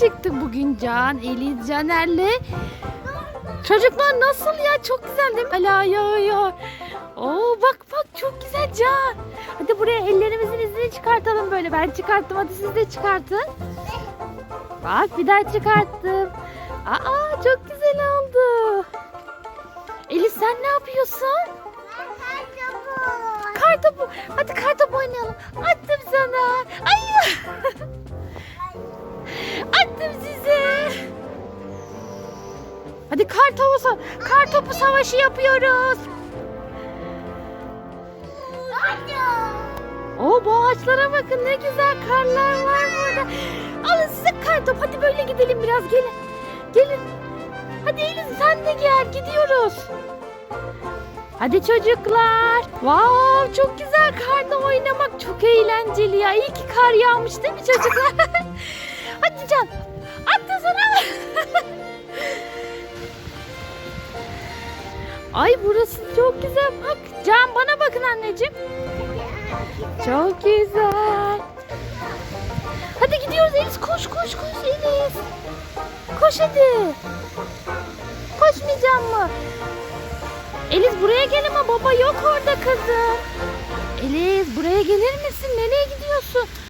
çıktık bugün Can, Eliz, Caner'le. Çocuklar nasıl ya? Çok güzel değil mi? Hala yağıyor. Oo bak bak çok güzel Can. Hadi buraya ellerimizin izini çıkartalım böyle. Ben çıkarttım hadi siz de çıkartın. Bak bir daha çıkarttım. Aa çok güzel oldu. Elif sen ne yapıyorsun? Kar topu. Hadi kar topu oynayalım. Attım Hadi kar topu, kar topu savaşı yapıyoruz. O bu ağaçlara bakın ne güzel karlar var burada. Alın size kar top. Hadi böyle gidelim biraz gelin. Gelin. Hadi Elif sen de gel gidiyoruz. Hadi çocuklar. Wow çok güzel karda oynamak çok eğlenceli ya. İyi ki kar yağmış değil mi çocuklar? Hadi Can. Attı sana. Ay burası çok güzel. Bak Can bana bakın anneciğim. Çok güzel. Hadi gidiyoruz Elis koş koş koş Elis. Koş hadi. Koşmayacağım mı? Eliz buraya gel ama baba yok orada kızım. Eliz buraya gelir misin? Nereye gidiyorsun?